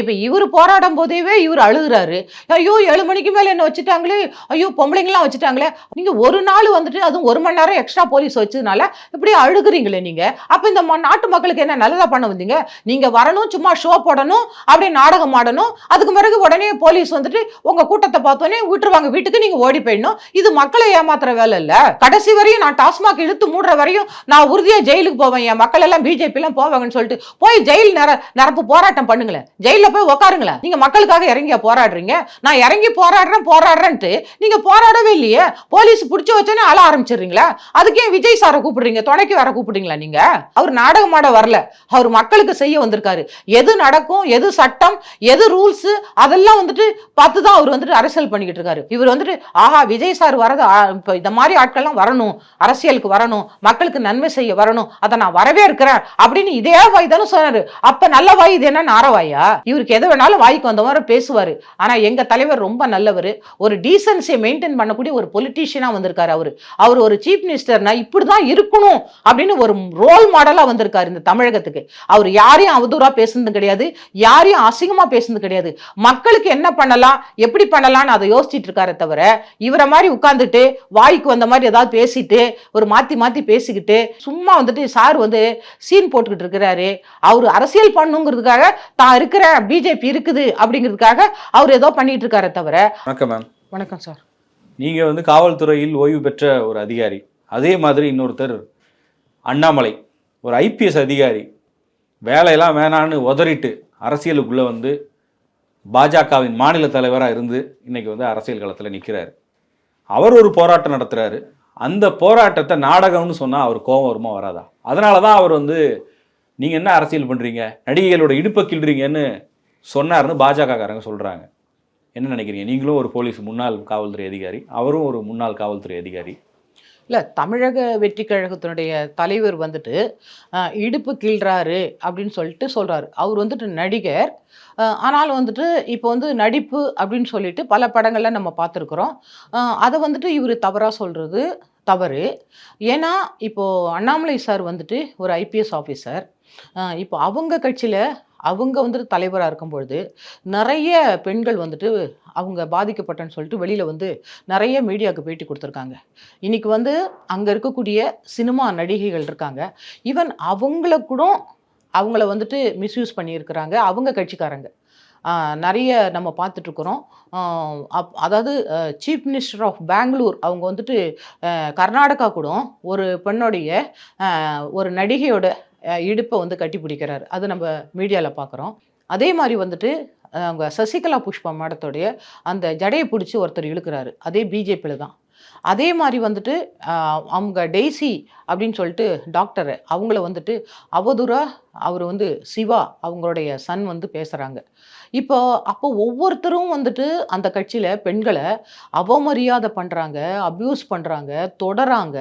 இப்போ இவர் போராடும் போதேவே இவர் அழுகுறாரு. ஐயோ ஏழு மணிக்கு மேலே என்ன வச்சுட்டாங்களே. ஐயோ பொம்பளைங்களாம் வச்சுட்டாங்களே. நீங்கள் ஒரு நாள் வந்துட்டு அதுவும் ஒரு மணி நேரம் எக்ஸ்ட்ரா போலீஸ் வச்சதுனால இப்படி அழுகுறீங்களே நீங்கள் அப்போ இந்த நாட்டு மக்களுக்கு என்ன நல்லதாக பண்ண வந்தீங்க? நீங்கள் வரணும் சும்மா ஷோ போடணும் அப்படியே நாடகம் ஆடணும். அதுக்கு பிறகு உடனே போலீஸ் வந்துட்டு உங்கள் கூட்டத்தை பார்த்தோன்னே விட்டுருவாங்க. வீட்டுக்கு நீங்கள் ஓடி போயிடணும். இது மக்களை ஏமாத்துற வேலை இல்லை. கடைசி வரையும் நான் டாஸ்மாக் இழுத்து மூடுற வரையும் நான் உறுதியாக ஜெயிலுக்கு போவேன். என் மக்கள் எல்லாம் பிஜேபிலாம் போவாங்கன்னு சொல்லிட்டு போய் ஜெயில் நிர நிரப்பு போராட்டம் பண்ணுங்களேன். ஜெயில் போய் உட்காருங்களேன் நீங்க மக்களுக்காக இறங்கி போராடுறீங்க. நான் இறங்கி போராடுறேன் போராடுறேன்ட்டு நீங்க போராடவே இல்லையே. போலீஸ் பிடிச்சி வச்சோன்னே அழ ஆரம்பிச்சிடுறீங்களா. அதுக்கே விஜய் சாரை கூப்பிடுறீங்க துணைக்கு வர கூப்பிடுறீங்களா நீங்க? அவர் நாடகமாட வரல. அவர் மக்களுக்கு செய்ய வந்திருக்காரு. எது நடக்கும் எது சட்டம் எது ரூல்ஸ் அதெல்லாம் வந்துட்டு பார்த்து தான் அவர் வந்துட்டு அரசியல் பண்ணிக்கிட்டு இருக்காரு. இவர் வந்துட்டு ஆஹா விஜய் சார் வரது இந்த மாதிரி ஆட்கள்லாம் வரணும் அரசியலுக்கு வரணும் மக்களுக்கு நன்மை செய்ய வரணும் அதை நான் வரவே இருக்கிறேன் அப்படின்னு இதே வாய் தானே சொன்னாரு. அப்ப நல்ல வாய் இது என்ன நாரவாயா இவருக்கு எதை வேணாலும் வாய்க்கு வந்த மாதிரி ஆனால் எங்கள் தலைவர் ரொம்ப நல்லவர். ஒரு டீசன்சியை மெயின்டைன் பண்ணக்கூடிய ஒரு பொலிட்டீஷியனாக வந்திருக்காரு அவர். அவர் ஒரு சீஃப் மினிஸ்டர்னா இப்படிதான் இருக்கணும் அப்படின்னு ஒரு ரோல் மாடலாக வந்திருக்காரு இந்த தமிழகத்துக்கு. அவர் யாரையும் அவதூறாக பேசுனது கிடையாது. யாரையும் அசிங்கமாக பேசுனது கிடையாது. மக்களுக்கு என்ன பண்ணலாம் எப்படி பண்ணலாம்னு அதை யோசிச்சுட்டு இருக்காரே தவிர இவரை மாதிரி உட்காந்துட்டு வாய்க்கு வந்த மாதிரி ஏதாவது பேசிட்டு ஒரு மாற்றி மாற்றி பேசிக்கிட்டு சும்மா வந்துட்டு சார் வந்து சீன் போட்டுக்கிட்டு இருக்கிறாரு. அவர் அரசியல் பண்ணுங்கிறதுக்காக தான் இருக்கிற பிஜேபி இருக்குது அப்படிங்கிறதுக்காக அவர் ஏதோ பண்ணிட்டு இருக்காரே தவிர. வணக்கம் மேம் வணக்கம் சார் நீங்கள் வந்து காவல்துறையில் ஓய்வு பெற்ற ஒரு அதிகாரி. அதே மாதிரி இன்னொருத்தர் அண்ணாமலை ஒரு ஐபிஎஸ் அதிகாரி. வேலையெல்லாம் வேணான்னு உதறிட்டு அரசியலுக்குள்ளே வந்து பாஜகவின் மாநில தலைவராக இருந்து இன்னைக்கு வந்து அரசியல் களத்தில் நிற்கிறாரு அவர் ஒரு போராட்டம் நடத்துகிறாரு அந்த போராட்டத்தை நாடகம்னு சொன்னால் அவர் கோபம் வருமா வராதா? அதனால தான் அவர் வந்து நீங்கள் என்ன அரசியல் பண்ணுறீங்க நடிகைகளோட இடுப்பை கிள்றீங்கன்னு சொன்னார்னு பாஜகக்காரங்க சொல்கிறாங்க என்ன நினைக்கிறீங்க? நீங்களும் ஒரு போலீஸ் முன்னாள் காவல்துறை அதிகாரி அவரும் ஒரு முன்னாள் காவல்துறை அதிகாரி. இல்லை தமிழக வெற்றி கழகத்தினுடைய தலைவர் வந்துட்டு இடுப்பு கீழ்றாரு அப்படின்னு சொல்லிட்டு சொல்கிறாரு அவர் வந்துட்டு நடிகர். ஆனாலும் வந்துட்டு இப்போ வந்து நடிப்பு அப்படின்னு சொல்லிட்டு பல படங்கள்ல நம்ம பார்த்துருக்குறோம். அதை வந்துட்டு இவர் தவறாக சொல்கிறது தவறு. ஏன்னா இப்போது அண்ணாமலை சார் வந்துட்டு ஒரு ஐபிஎஸ் ஆஃபீஸர் இப்போ அவங்க கட்சியில் அவங்க வந்துட்டு தலைவராக இருக்கும் பொழுது நிறைய பெண்கள் வந்துட்டு அவங்க பாதிக்கப்பட்டேன்னு சொல்லிட்டு வெளியில் வந்து நிறைய மீடியாவுக்கு பேட்டி கொடுத்துருக்காங்க. இன்னைக்கு வந்து அங்கே இருக்கக்கூடிய சினிமா நடிகைகள் இருக்காங்க. ஈவன் அவங்கள கூட அவங்கள வந்துட்டு மிஸ்யூஸ் பண்ணியிருக்கிறாங்க அவங்க கட்சிக்காரங்க. நிறைய நம்ம பார்த்துட்ருக்குறோம் அப் அதாவது சீஃப் மினிஸ்டர் ஆஃப் பெங்களூர் அவங்க வந்துட்டு கர்நாடகா கூட ஒரு பெண்ணுடைய ஒரு நடிகையோட இடுப்பை வந்து கட்டி பிடிக்கிறாரு. அது நம்ம மீடியாவில் பார்க்குறோம் அதே மாதிரி வந்துட்டு அவங்க சசிகலா புஷ்பா மேடத்தோடைய அந்த ஜடையை பிடிச்சி ஒருத்தர் இழுக்கிறாரு. அதே பிஜேபியில் தான். அதே மாதிரி வந்துட்டு அவங்க டெய்ஸி அப்படின்னு சொல்லிட்டு டாக்டர் அவங்கள வந்துட்டு அவதூறாக அவர் வந்து சிவா அவங்களுடைய சன் வந்து பேசுகிறாங்க இப்போ அப்போ ஒவ்வொருத்தரும் வந்துட்டு அந்த கட்சியில் பெண்களை அவமரியாதை பண்ணுறாங்க அப்யூஸ் பண்ணுறாங்க தொடறாங்க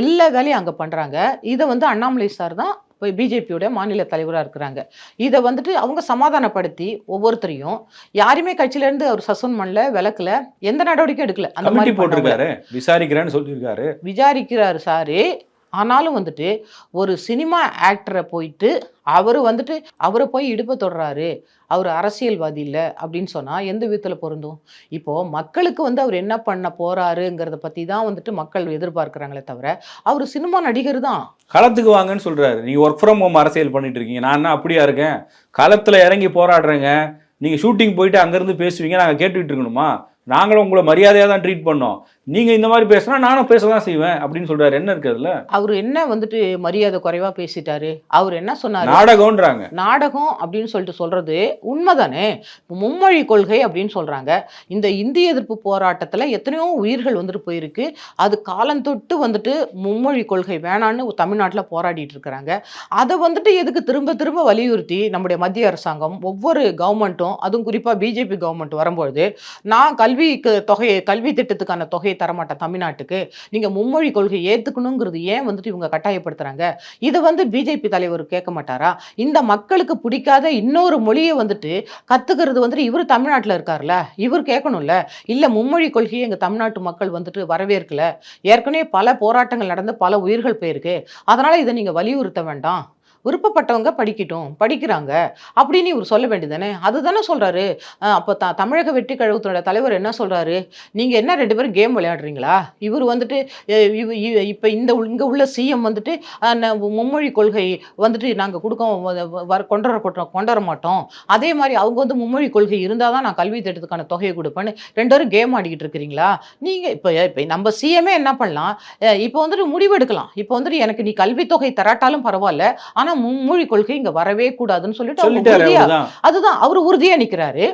எல்லா வேலையும் அங்கே பண்ணுறாங்க இதை வந்து அண்ணாமலை சார் தான் இப்போ பிஜேபியோட மாநில தலைவராக இருக்கிறாங்க. இதை வந்துட்டு அவங்க சமாதானப்படுத்தி ஒவ்வொருத்தரையும் யாருமே கட்சியிலேருந்து அவர் சஸ்பெண்ட் பண்ணல விளக்கல எந்த நடவடிக்கையும் எடுக்கல. அந்த மாதிரி. போட்டிருக்காரு. விசாரிக்கிறேன்னு சொல்லியிருக்காரு. விசாரிக்கிறாரு சாரு. ஆனாலும் வந்துட்டு ஒரு சினிமா ஆக்டரை போயிட்டு அவர் வந்துட்டு அவரை போய் இடுப்பை தொடுறாரு. அவர் அரசியல்வாதி இல்லை அப்படின்னு சொன்னால் எந்த விதத்தில் பொருந்தும்? இப்போது மக்களுக்கு வந்து அவர் என்ன பண்ண போகிறாருங்கிறத பற்றி தான் வந்துட்டு மக்கள் எதிர்பார்க்குறாங்களே தவிர அவர் சினிமா நடிகர் தான். களத்துக்கு வாங்கன்னு சொல்கிறாரு நீங்கள் ஒர்க் ஃப்ரம் ஹோம் அரசியல் பண்ணிட்டு இருக்கீங்க. நான் என்ன அப்படியா இருக்கேன்? களத்தில் இறங்கி போராடுறேங்க. நீங்கள் ஷூட்டிங் போயிட்டு அங்கேருந்து பேசுவீங்க. நாங்கள் கேட்டுக்கிட்டு இருக்கணுமா? நாங்களும் உங்களை மரியாதையாக தான் ட்ரீட் பண்ணோம். நீங்க இந்த மாதிரி பேசினா நானும் பேச தான் செய்வேன் அப்படின்னு சொல்றாரு. என்ன இருக்கு அதுல? அவர் என்ன வந்துட்டு மரியாதை குறைவா பேசிட்டாரு? அவர் என்ன சொன்னாரு? நாடகம்ன்றாங்க. நாடகம் அப்படின்னு சொல்லிட்டு சொல்றது உண்மைதானே? மும்மொழி கொள்கை அப்படின்னு சொல்றாங்க. இந்த இந்திய எதிர்ப்பு போராட்டத்துல எத்தனையோ உயிர்கள் வந்துட்டு போயிருக்கு. அது காலந்தொட்டு வந்துட்டு மும்மொழி கொள்கை வேணான்னு தமிழ்நாட்டில் போராடிட்டு இருக்கிறாங்க. அதை வந்துட்டு எதுக்கு திரும்ப திரும்ப வலியுறுத்தி நம்முடைய மத்திய அரசாங்கம் ஒவ்வொரு கவர்மெண்ட்டும் அதுவும் குறிப்பா பிஜேபி கவர்மெண்ட் வரும்பொழுது நான் கல்விக்கு தொகையை கல்வி திட்டத்துக்கான தொகையை தரமாட்டேன் தமிழ்நாட்டுக்கு. நீங்க மும்மொழி கொள்கையை ஏத்துக்கணுங்கிறது ஏன் வந்துட்டு இவங்க கட்டாயப்படுத்துறாங்க? இதை வந்து பிஜேபி தலைவர் கேட்க மாட்டாரா? இந்த மக்களுக்கு பிடிக்காத இன்னொரு மொழியை வந்துட்டு கத்துக்கிறது வந்துட்டு இவர் தமிழ்நாட்டில் இருக்கார்ல? இவர் கேட்கணும்ல? இல்ல மும்மொழி கொள்கையை எங்க தமிழ்நாட்டு மக்கள் வந்துட்டு வரவேற்கல? ஏற்கனவே பல போராட்டங்கள் நடந்து பல உயிர்கள் போயிருக்கு. அதனால இதை நீங்க வலியுறுத்த வேண்டாம். விருப்பப்பட்டவங்க படிக்கட்டும் படிக்கிறாங்க அப்படின்னு இவர் சொல்ல வேண்டியதானே அதுதானே சொல்றாரு. அப்போ த தமிழக வெற்றி கழகத்தினோட தலைவர் என்ன சொல்றாரு? நீங்க என்ன ரெண்டு பேரும் கேம் விளையாடுறீங்களா? இவர் வந்துட்டு இப்போ இப்ப இந்த இங்கே இங்க உள்ள சிஎம் வந்துட்டு மும்மொழி கொள்கை வந்துட்டு நாங்க கொடுக்க வர கொண்டு வர கொண்டு வர மாட்டோம். அதே மாதிரி அவங்க வந்து மும்மொழி கொள்கை இருந்தால் தான் நான் கல்வி திட்டத்துக்கான தொகையை கொடுப்பேன்னு ரெண்டு பேரும் கேம் ஆடிக்கிட்டு இருக்கிறீங்களா? நீங்கள் இப்போ இப்போ நம்ம சிஎம்ஏ என்ன பண்ணலாம்? இப்போ வந்துட்டு முடிவு எடுக்கலாம். இப்போ வந்துட்டு எனக்கு நீ கல்வி தொகை தராட்டாலும் பரவாயில்ல. ஆனால் ஆனா மும்மொழி கொள்கை இங்க வரவே கூடாதுன்னு சொல்லிட்டு சொல்லிட்டாரு உறுதியா அதுதான் அவர் உறுதியா நிக்கிறாரு.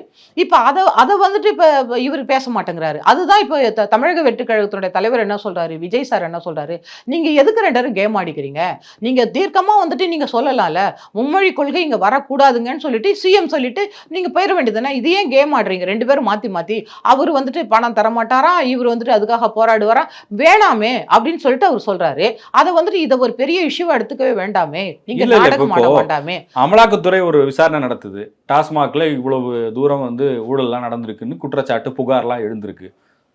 இப்ப அத அத வந்துட்டு இப்ப இவர் பேச மாட்டேங்கிறாரு. அதுதான் இப்ப தமிழக வெற்றி கழகத்தினுடைய தலைவர் என்ன சொல்றாரு? விஜய் சார் என்ன சொல்றாரு? நீங்க எதுக்கு ரெண்டு பேரும் கேம் ஆடிக்கிறீங்க? நீங்க தீர்க்கமா வந்துட்டு நீங்க சொல்லலாம்ல. மும்மொழி கொள்கை இங்க வரக்கூடாதுங்கன்னு சொல்லிட்டு சிஎம் சொல்லிட்டு நீங்க போயிட வேண்டியதுதானே? இது ஏன் கேம் ஆடுறீங்க? ரெண்டு பேரும் மாத்தி மாத்தி. அவர் வந்துட்டு பணம் தர மாட்டாராம் இவர் வந்துட்டு அதுக்காக போராடுவாரா? வேணாமே அப்படின்னு சொல்லிட்டு அவர் சொல்றாரு. அதை வந்துட்டு இதை ஒரு பெரிய இஷ்யூவா எடுத்துக்கவே வேண்டாமே. நீங்க இல்ல, வேண்டாமே அமலாக்கத்துறை ஒரு விசாரணை நடத்துது. டாஸ்மாக்ல இவ்வளவு தூரம் வந்து ஊழல்லாம் நடந்திருக்குன்னு குற்றச்சாட்டு புகார்லாம் எழுந்திருக்கு.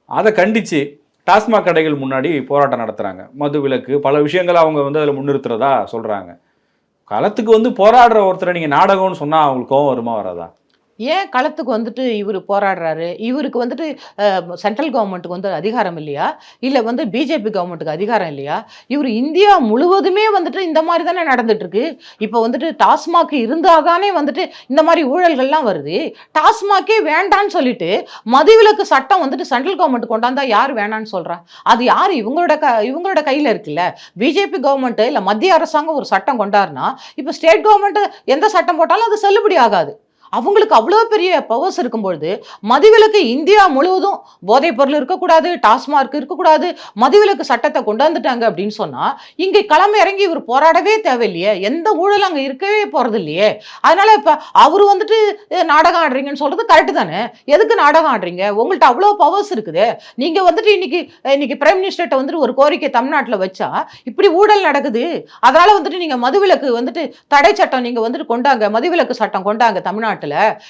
அதை கண்டிச்சு டாஸ்மாக் கடைகள் முன்னாடி போராட்டம் நடத்துறாங்க. மது விலக்கு பல விஷயங்கள் அவங்க வந்து அதில் முன்னிறுத்துறதா சொல்றாங்க. களத்துக்கு வந்து போராடுற ஒருத்தரை நீங்க நாடகம்னு சொன்னா அவங்களுக்கு கோவம் வருமா வராதா? ஏன் களத்துக்கு வந்துட்டு இவர் போராடுறாரு? இவருக்கு வந்துட்டு சென்ட்ரல் கவர்மெண்ட்டுக்கு வந்து அதிகாரம் இல்லையா? இல்லை வந்து பிஜேபி கவர்மெண்ட்டுக்கு அதிகாரம் இல்லையா? இவர் இந்தியா முழுவதுமே வந்துட்டு இந்த மாதிரி தானே நடந்துட்டுருக்கு. இப்போ வந்துட்டு டாஸ்மாக் இருந்தால் தானே வந்துட்டு இந்த மாதிரி ஊழல்கள்லாம் வருது. டாஸ்மாக்கே வேண்டான்னு சொல்லிட்டு மதுவிலக்கு சட்டம் வந்துட்டு சென்ட்ரல் கவர்மெண்ட் கொண்டாந்தா யார் வேணான்னு சொல்கிறான் அது யார் இவங்களோட க இவங்களோட கையில் இருக்குல்ல? பிஜேபி கவர்மெண்ட்டு இல்லை மத்திய அரசாங்கம் ஒரு சட்டம் கொண்டாருனா இப்போ ஸ்டேட் கவர்மெண்ட்டு எந்த சட்டம் போட்டாலும் அது செல்லுபடி ஆகாது. அவங்களுக்கு அவ்வளோ பெரிய பவர்ஸ் இருக்கும்பொழுது மதுவிலக்கு இந்தியா முழுவதும் போதைப் பொருள் இருக்கக்கூடாது டாஸ்மார்க் இருக்கக்கூடாது மதுவிலக்கு சட்டத்தை கொண்டு வந்துட்டாங்க அப்படின்னு சொன்னால் இங்கே களம் இறங்கி இவர் போராடவே தேவையில்லையே. எந்த ஊழலும் அங்கே இருக்கவே போகிறது இல்லையே அதனால் இப்போ அவர் வந்துட்டு நாடகம் ஆடுறீங்கன்னு சொல்கிறது கரெக்டு தானே? எதுக்கு நாடகம் ஆடுறீங்க? உங்கள்கிட்ட அவ்வளோ பவர்ஸ் இருக்குது. நீங்கள் வந்துட்டு இன்னைக்கு இன்றைக்கி இன்னைக்கு பிரைம் மினிஸ்டர்கிட்ட வந்துட்டு ஒரு கோரிக்கை தமிழ்நாட்டில் வச்சா இப்படி ஊழல் நடக்குது. அதனால் வந்துட்டு நீங்கள் மதுவிலக்கு வந்துட்டு தடை சட்டம் நீங்கள் வந்துட்டு கொண்டாங்க மதுவிலக்கு சட்டம் கொண்டாங்க தமிழ்நாட்டில்.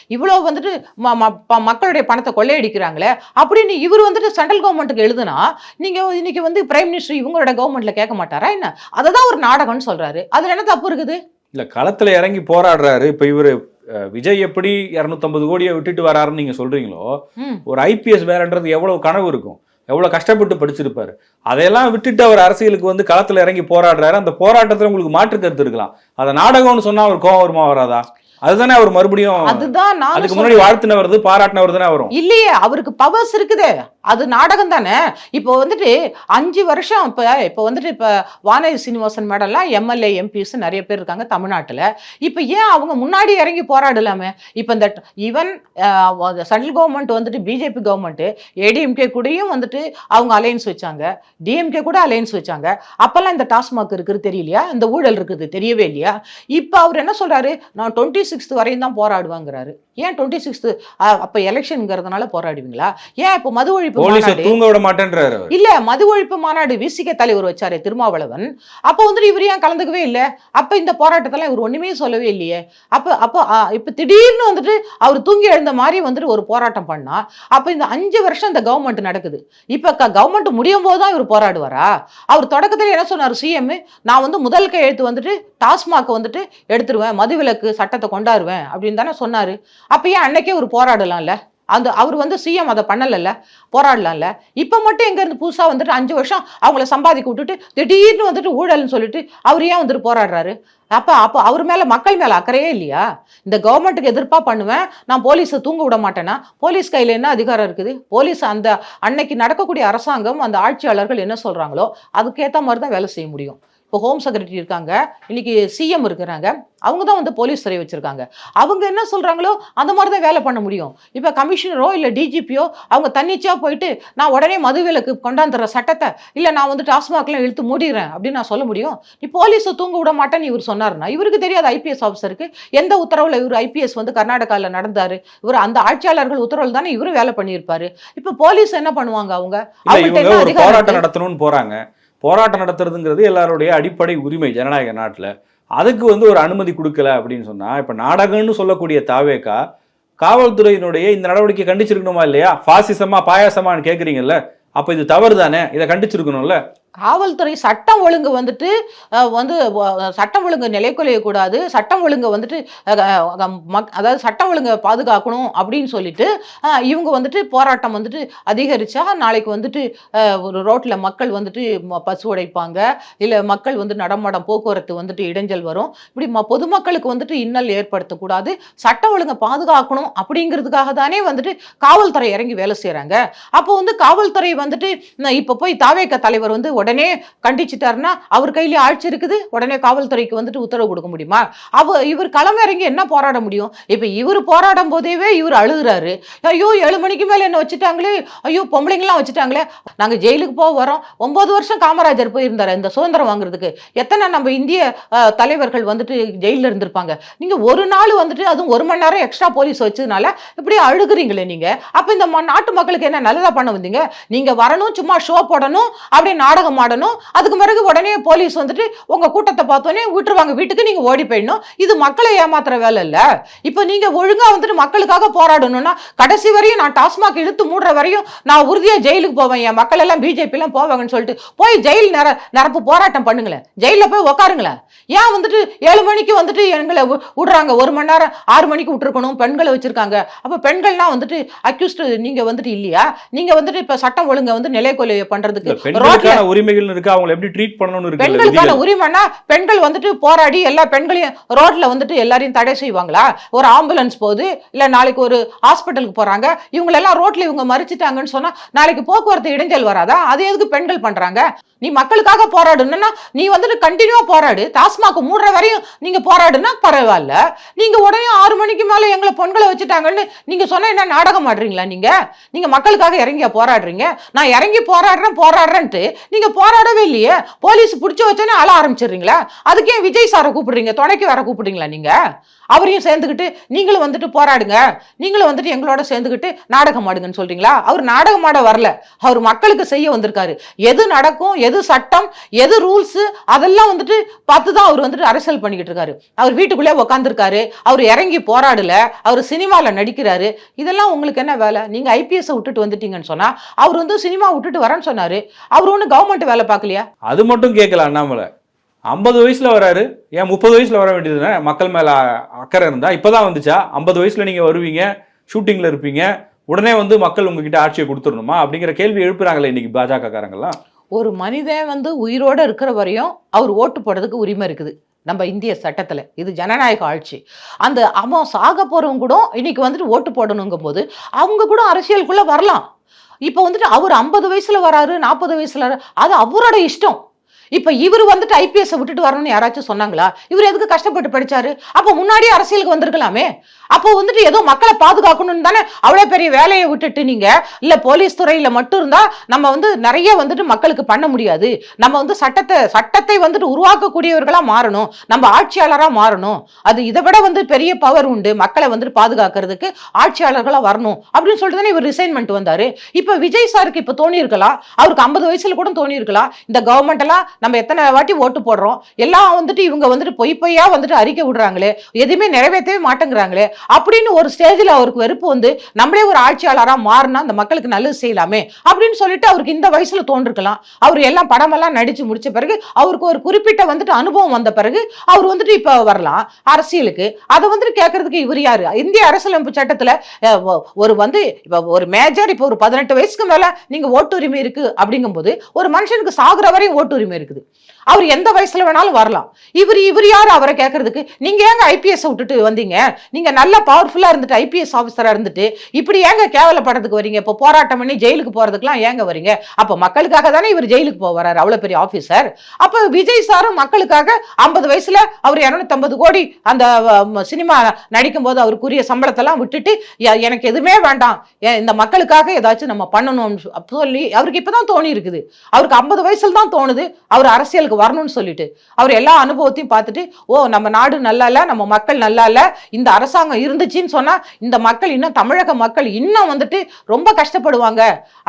இவ்வளவு வந்துட்டு ம- ம- ப- மக்களுடைய பணத்தை கொள்ளையடிக்கிறாங்களே அப்படின்னு இவர் வந்துட்டு சென்ட்ரல் கவர்மெண்ட்டுக்கு எழுதுனா நீங்க இன்னைக்கு வந்து பிரைம் மினிஸ்டர் இவங்களோட கவர்மெண்ட்ல கேட்க மாட்டாரா என்ன? அதை தான் ஒரு நாடகம்னு சொல்றாரு. அதுல என்ன தப்பு இருக்குது? இல்ல களத்துல இறங்கி போராடுறாரு. இப்ப இவரு விஜய் எப்படி 250 கோடியை விட்டுட்டு வராருன்னு நீங்க சொல்றீங்களோ ஒரு ஐபிஎஸ் வேறன்றது எவ்வளவு கனவு இருக்கும். எவ்வளவு கஷ்டப்பட்டு படிச்சிருப்பாரு. அதையெல்லாம் விட்டுட்டு அவர் அரசியலுக்கு வந்து களத்துல இறங்கி போராடுறாரு. அந்த போராட்டத்துல உங்களுக்கு மாற்று கருத்து இருக்கலாம். அதை நாடகம்னு சொன்னா அவர் கோவம் வருமா வராதா? அதுதானே அவர் மறுபடியும் அதுதான் நான் அதுக்கு முன்னாடி வாழ்த்துன வருது பாராட்டினவர் தானே வரும். இல்லையே அவருக்கு பவர்ஸ் இருக்குதே. அது நாடகம் தானே. இப்போ வந்துட்டு அஞ்சு வருஷம் இப்போ இப்போ வந்துட்டு இப்போ வானதி சீனிவாசன் மேடம்லாம் எம்எல்ஏ எம்பிஸ் நிறைய பேர் இருக்காங்க தமிழ்நாட்டில். இப்போ ஏன் அவங்க முன்னாடி இறங்கி போராடலாமே? இப்போ இந்த ஈவன் சென்ட்ரல் கவர்மெண்ட் வந்துட்டு பிஜேபி கவர்மெண்ட்டு ஏடிஎம்கே கூடயும் வந்துட்டு அவங்க அலையன்ஸ் வச்சாங்க. டிஎம்கே கூட அலையன்ஸ் வச்சாங்க. அப்போல்லாம் இந்த டாஸ்மாக் இருக்குது தெரியலையா? இந்த ஊழல் இருக்குது தெரியவே இல்லையா? இப்போ அவர் என்ன சொல்றாரு? நான் டுவெண்ட்டி சிக்ஸ்த் வரையும் தான் போராடுவாங்கிறாரு. ஏன் டுவெண்ட்டி சிக்ஸ்த் அப்போ எலெக்ஷனுங்கிறதுனால போராடுவீங்களா? ஏன் இப்போ மது ஒழிப்பு மாநாடு? தூங்க விட மாட்டேன்றாரு இல்ல மது ஒழிப்பு மாநாடு விசிக தலைவர் வச்சாரு திருமாவளவன். அப்போ வந்துட்டு இவர் ஏன் கலந்துக்கவே இல்ல? அப்ப இந்த போராட்டத்தெல்லாம் இவர் ஒண்ணுமே சொல்லவே இல்லையே. அப்ப அப்போ இப்ப திடீர்னு வந்துட்டு அவர் தூங்கி எழுந்த மாதிரி வந்துட்டு ஒரு போராட்டம் பண்ணா அப்ப இந்த அஞ்சு வருஷம் இந்த கவர்மெண்ட் நடக்குது. இப்ப கவர்மெண்ட் முடியும் போது தான் இவர் போராடுவாரா? அவர் தொடக்கத்துல என்ன சொன்னார்? சிஎம் நான் வந்து முதல் கையெழுத்து வந்துட்டு டாஸ்மாக் வந்துட்டு எடுத்துருவேன் மதுவிலக்கு சட்டத்தை கொண்டாருவேன் அப்படின்னு தானே சொன்னாரு. அப்ப ஏன் அன்னைக்கே ஒரு போராடலாம்ல. அந்த அவர் வந்து சிஎம் அதை பண்ணலைல்ல போராடலாம்ல. இப்போ மட்டும் எங்க இருந்து புதுசா வந்துட்டு அஞ்சு வருஷம் அவங்கள சம்பாதிக்க விட்டுட்டு திடீர்னு வந்துட்டு ஊழல்னு சொல்லிட்டு அவர் ஏன் வந்துட்டு போராடுறாரு? அப்ப அப்போ அவர் மேல மக்கள் மேல அக்கறையே இல்லையா? இந்த கவர்மெண்ட்டுக்கு எதிர்ப்பா பண்ணுவேன் நான் போலீஸை தூங்க விட மாட்டேன்னா போலீஸ் கையில என்ன அதிகாரம் இருக்குது? போலீஸ் அந்த அன்னைக்கு நடக்கக்கூடிய அரசாங்கம் அந்த ஆட்சியாளர்கள் என்ன சொல்றாங்களோ அதுக்கேற்ற மாதிரி தான் வேலை செய்ய முடியும். இப்போ ஹோம் செக்ரட்டரி இருக்காங்க. இன்னைக்கு சிஎம் இருக்கிறாங்க. அவங்க தான் வந்து போலீஸ் துறை வச்சிருக்காங்க. அவங்க என்ன சொல்றாங்களோ அந்த மாதிரி தான் வேலை பண்ண முடியும். இப்போ கமிஷனரோ இல்லை டிஜிபியோ அவங்க தன்னிச்சையாக போயிட்டு நான் உடனே மதுவிலக்கு கொண்டாந்துற சட்டத்தை இல்லை நான் வந்து டாஸ்மாக்லாம் இழுத்து மூடிடுறேன் அப்படின்னு நான் சொல்ல முடியும். நீ போலீஸை தூங்க விட மாட்டேன்னு இவர் சொன்னாருன்னா இவருக்கு தெரியாது ஐபிஎஸ் ஆஃபீஸருக்கு எந்த உத்தரவில் இவர் ஐபிஎஸ் வந்து கர்நாடகாவில் நடந்தாரு? இவர் அந்த ஆட்சியாளர்கள் உத்தரவில் தானே இவரு வேலை பண்ணியிருப்பாரு. இப்போ போலீஸ் என்ன பண்ணுவாங்க அவங்க? போராட்டம்? நடத்தணும்னு போறாங்க. போராட்டம் நடத்துறதுங்கிறது எல்லாருடைய அடிப்படை உரிமை ஜனநாயக நாட்டில். அதுக்கு வந்து ஒரு அனுமதி கொடுக்கல அப்படின்னு சொன்னால் இப்போ நாடகம்னு சொல்லக்கூடிய தாவேக்கா காவல்துறையினுடைய இந்த நடவடிக்கை கண்டிச்சிருக்கணுமா இல்லையா? பாசிசமா பாயாசமான்னு கேட்குறீங்கல்ல அப்போ இது தவறு தானே இதை கண்டிச்சிருக்கணும்ல? காவல்துறை சட்டம் ஒழுங்கு வந்துட்டு வந்து சட்டம் ஒழுங்கு நிலைக்குலையக்கூடாது சட்டம் ஒழுங்கு வந்துட்டு மக்- அதாவது சட்டம் ஒழுங்கை பாதுகாக்கணும் அப்படின்னு சொல்லிட்டு இவங்க வந்துட்டு போராட்டம் வந்துட்டு அதிகரிச்சா நாளைக்கு வந்துட்டு ஒரு ரோட்டில் மக்கள் வந்துட்டு பசு உடைப்பாங்க. இல்லை மக்கள் வந்து நடமாடம் போக்குவரத்து வந்துட்டு இடைஞ்சல் வரும். இப்படி ம- பொதுமக்களுக்கு வந்துட்டு இன்னல் ஏற்படுத்தக்கூடாது. சட்டம் ஒழுங்கை பாதுகாக்கணும் அப்படிங்கிறதுக்காக தானே வந்துட்டு காவல்துறை இறங்கி வேலை செய்கிறாங்க அப்போ வந்து காவல்துறை வந்துட்டு இப்போ போய் தாவேக்க தலைவர் வந்து உடனே கண்டிச்சிட்டாருன்னா அவர் கையில ஆட்சி இருக்குது உடனே காவல்துறைக்கு வந்துட்டு உத்தரவு கொடுக்க முடியுமா? அவ இவர் களமிறங்கி என்ன போராட முடியும்? இப்ப இவர் போராடும் போதேவே இவர் அழுகுறாரு. ஐயோ ஏழு மணிக்கு மேல என்ன வச்சுட்டாங்களே? ஐயோ பொம்பளைங்களாம் வச்சுட்டாங்களே? நாங்க ஜெயிலுக்கு போக வரோம். ஒன்பது வருஷம் காமராஜர் போயிருந்தாரு இந்த சுதந்திரம் வாங்குறதுக்கு. எத்தனை நம்ம இந்திய தலைவர்கள் வந்துட்டு ஜெயில இருந்திருப்பாங்க? நீங்க ஒரு நாள் வந்துட்டு அதுவும் ஒரு மணி நேரம் எக்ஸ்ட்ரா போலீஸ் வச்சதுனால இப்படி அழுகுறீங்களே நீங்க. அப்ப இந்த ம- நாட்டு மக்களுக்கு என்ன நல்லதா பண்ண வந்தீங்க? நீங்க வரணும் சும்மா ஷோ போடணும் அப்படியே நாடகம் ஆடணும் அதுக்கு பிறகு உடனே போலீஸ் வந்துட்டு உங்க கூட்டத்தை பார்த்தோன்னே விட்டுருவாங்க. வீட்டுக்கு நீங்க ஓடி போயிடணும். இது மக்களை ஏமாத்துற வேலை இல்ல. இப்ப நீங்க ஒழுங்கா வந்துட்டு மக்களுக்காக போராடணும்னா கடைசி வரையும் நான் டாஸ்மாக் இழுத்து மூடுற வரையும் நான் உறுதியா ஜெயிலுக்கு போவேன். என் மக்கள் எல்லாம் பிஜேபி எல்லாம் போவாங்கன்னு சொல்லிட்டு போய் ஜெயில் நிர நிரப்பு போராட்டம் பண்ணுங்களேன். ஜெயில போய் உக்காருங்களேன். ஏன் வந்துட்டு ஏழு மணிக்கு வந்துட்டு எங்களை விடுறாங்க ஒரு மணி நேரம் ஆறு மணிக்கு விட்டுருக்கணும். பெண்களை வச்சிருக்காங்க. அப்ப பெண்கள்லாம் வந்துட்டு அக்யூஸ்ட் நீங்க வந்துட்டு இல்லையா? நீங்க வந்துட்டு இப்ப சட்டம் ஒழுங்க வந்து நிலைக்கொலை ரோட்ல பெண்களுக்கான உரிமைகள் இருக்கு? அவங்களை எப்படி ட்ரீட் பண்ணணும்னு இருக்கு பெண்களுக்கான உரிமைனா பெண்கள் வந்துட்டு போராடி எல்லா பெண்களையும் ரோட்ல வந்துட்டு எல்லாரையும் தடை செய்வாங்களா? ஒரு ஆம்புலன்ஸ் போகுது இல்ல நாளைக்கு ஒரு ஹாஸ்பிட்டலுக்கு போறாங்க இவங்க எல்லாம் ரோட்ல இவங்க மறிச்சிட்டாங்கன்னு சொன்னா நாளைக்கு போக்குவரத்து இடைஞ்சல் வராதா? அது எதுக்கு பெண்கள் பண்றாங்க? நீ மக்களுக்காக போராடணும்னா நீ வந்துட்டு கண்டினியூவா போராடு. டாஸ்மாக் மூடுற வரையும் நீங்க போராடுனா பரவாயில்ல. நீங்க உடனே ஆறு மணிக்கு மேல எங்களை பெண்களை வச்சுட்டாங்கன்னு நீங்க சொன்னால் என்ன நாடகம் ஆடுறீங்களா நீங்க? நீங்க மக்களுக்காக இறங்கியா போராடுறீங்க? நான் இறங்கி போராடுறேன் போராடுறேன்ட்டு நீங்க போராடவே இல்லையே. போலீஸ் பிடிச்சி வச்சோன்னே அழ ஆரம்பிச்சிடுறீங்களா. அதுக்கே விஜய் சாரை கூப்பிடுறீங்க துணைக்கு வேற கூப்பிடுறீங்களா நீங்க? அவரையும் சேர்ந்துக்கிட்டு நீங்களும் வந்துட்டு போராடுங்க. நீங்களும் வந்துட்டு எங்களோட சேர்ந்துக்கிட்டு நாடகம் ஆடுங்கன்னு சொல்றீங்களா? அவர் நாடகம் ஆட வரல. அவர் மக்களுக்கு செய்ய வந்திருக்காரு. எது நடக்கும் எது சட்டம் எது ரூல்ஸ் அதெல்லாம் வந்துட்டு பார்த்து தான் அவர் வந்துட்டு அரசியல் பண்ணிக்கிட்டு இருக்காரு. அவர் வீட்டுக்குள்ளே உட்காந்துருக்காரு அவர் இறங்கி போராடல. அவர் சினிமாவில் நடிக்கிறாரு. இதெல்லாம் உங்களுக்கு என்ன வேலை? நீங்க ஐபிஎஸ் விட்டுட்டு வந்துட்டீங்கன்னு சொன்னா அவர் வந்து சினிமா விட்டுட்டு வரேன்னு சொன்னாரு. அவர் ஒன்றும் கவர்மெண்ட் வேலை பார்க்கலையா? அது மட்டும் கேட்கல அண்ணாமலை. ஐம்பது வயசில் வராரு. ஏன் முப்பது வயசில் வர வேண்டியதுன்னா மக்கள் மேலே அக்கறை இருந்தால் இப்போ தான் வந்துச்சா? ஐம்பது வயசில் நீங்கள் வருவீங்க ஷூட்டிங்கில் இருப்பீங்க உடனே வந்து மக்கள் உங்ககிட்ட ஆட்சியை கொடுத்துடணுமா? அப்படிங்கிற கேள்வி எழுப்புறாங்களே இன்னைக்கு பாஜக காரங்கெல்லாம் ஒரு மனிதன் வந்து உயிரோட இருக்கிற வரையும் அவர் ஓட்டு போடுறதுக்கு உரிமை இருக்குது. நம்ம இந்திய சட்டத்தில். இது ஜனநாயக ஆட்சி. அந்த அவன் சாக போகிறவங்க கூட இன்னைக்கு வந்துட்டு ஓட்டு போடணுங்கும் போது அவங்க கூட அரசியலுக்குள்ளே வரலாம். இப்போ வந்துட்டு அவர் ஐம்பது வயசில் வராரு நாற்பது வயசில் அது அவரோட இஷ்டம். இப்ப இவர் வந்துட்டு ஐபிஎஸ் விட்டுட்டு வரணும்னு யாராச்சும் சொன்னாங்களா? இவர் எதுக்கு கஷ்டப்பட்டு படிச்சாரு? அப்போ முன்னாடியே அரசியலுக்கு வந்திருக்கலாமே. அப்போ வந்துட்டு ஏதோ மக்களை பாதுகாக்கணும்னு தானே அவ்வளோ பெரிய வேலையை விட்டுட்டு நீங்க? இல்ல போலீஸ் துறையில மட்டும் இருந்தா நம்ம வந்து நிறைய வந்துட்டு மக்களுக்கு பண்ண முடியாது. நம்ம வந்து சட்டத்தை சட்டத்தை வந்துட்டு உருவாக்கக்கூடியவர்களா மாறணும். நம்ம ஆட்சியாளரா மாறணும். அது இதை விட வந்து பெரிய பவர் உண்டு மக்களை வந்துட்டு பாதுகாக்கிறதுக்கு ஆட்சியாளர்களா வரணும் அப்படின்னு சொல்லிட்டு தானே இவர் ரிசைன்மெண்ட் வந்தாரு. இப்ப விஜய் சாருக்கு இப்ப தோணி இருக்கலாம் அவருக்கு ஐம்பது வயசுல கூட தோணி இருக்கலாம் இந்த கவர்மெண்ட் எல்லாம் நம்ம எத்தனை வாட்டி ஓட்டு போடுறோம்? எல்லாம் வந்துட்டு இவங்க வந்துட்டு பொய் பொய்யா வந்துட்டு அறிக்கை விடுறாங்களே. எதுவுமே நிறைவேற்றவே மாட்டேங்கிறாங்களே. அப்படின்னு ஒரு ஸ்டேஜில் அவருக்கு வெறுப்பு வந்து நம்மளே ஒரு ஆட்சியாளராக மாறினா அந்த மக்களுக்கு நல்லது செய்யலாமே அப்படின்னு சொல்லிட்டு அவருக்கு இந்த வயசில் தோன்றிருக்கலாம். அவர் எல்லாம் படமெல்லாம் நடித்து முடிச்ச பிறகு அவருக்கு ஒரு குறிப்பிட்ட வந்துட்டு அனுபவம் வந்த பிறகு அவர் வந்துட்டு இப்போ வரலாம் அரசியலுக்கு. அதை வந்துட்டு கேட்கறதுக்கு இவர் யார்? இந்திய அரசியலமைப்பு சட்டத்தில் ஒரு வந்து இப்போ ஒரு மேஜர் இப்போ ஒரு பதினெட்டு வயசுக்கு மேலே நீங்கள் ஓட்டுரிமை இருக்குது அப்படிங்கும்போது ஒரு மனுஷனுக்கு சாகுற வரையும் ஓட்டுரிமை இருக்குது. அவர் எந்த வயசில் வேணாலும் வரலாம். இவர் இவர் யார் அவரை கேட்கறதுக்கு நீங்கள் ஏங்க ஐபிஎஸ் விட்டுட்டு வந்தீங்க? நீங்கள் நல்ல பவர்ஃபுல்லா இருந்துட்டு ஐபிஎஸ் ஆஃபீஸராக இருந்துட்டு இப்படி ஏங்க கேவலப்படுறதுக்கு வரீங்க? இப்போ போராட்டம் பண்ணி ஜெயிலுக்கு போறதுக்குலாம் ஏங்க வரீங்க? அப்ப மக்களுக்காக தானே இவர் ஜெயிலுக்கு போவார் அவ்வளோ அவ்வளவு பெரிய ஆஃபீஸர் அப்போ விஜய் சாரும் மக்களுக்காக ஐம்பது வயசுல அவர் இரநூத்தம்பது கோடி அந்த சினிமா நடிக்கும் அவருக்குரிய சம்பளத்தெல்லாம் விட்டுட்டு எனக்கு எதுவுமே வேண்டாம். இந்த மக்களுக்காக ஏதாச்சும் நம்ம பண்ணணும் சொல்லி அவருக்கு இப்பதான் தோணி இருக்குது. அவருக்கு ஐம்பது வயசுல தான் தோணுது அவர் அரசியலுக்கு வரணும்னு சொல்லிட்டு. அவர் எல்லா அனுபவத்தையும் பார்த்துட்டு ஓ நம்ம நாடு நல்லா இல்லை நம்ம மக்கள் நல்லா இல்லை இந்த அரசாங்கம் இருந்துச்சுன்னு சொன்னா இந்த மக்கள் இன்னும் தமிழக மக்கள் இன்னும் வந்துட்டு ரொம்ப கஷ்டப்படுவாங்க.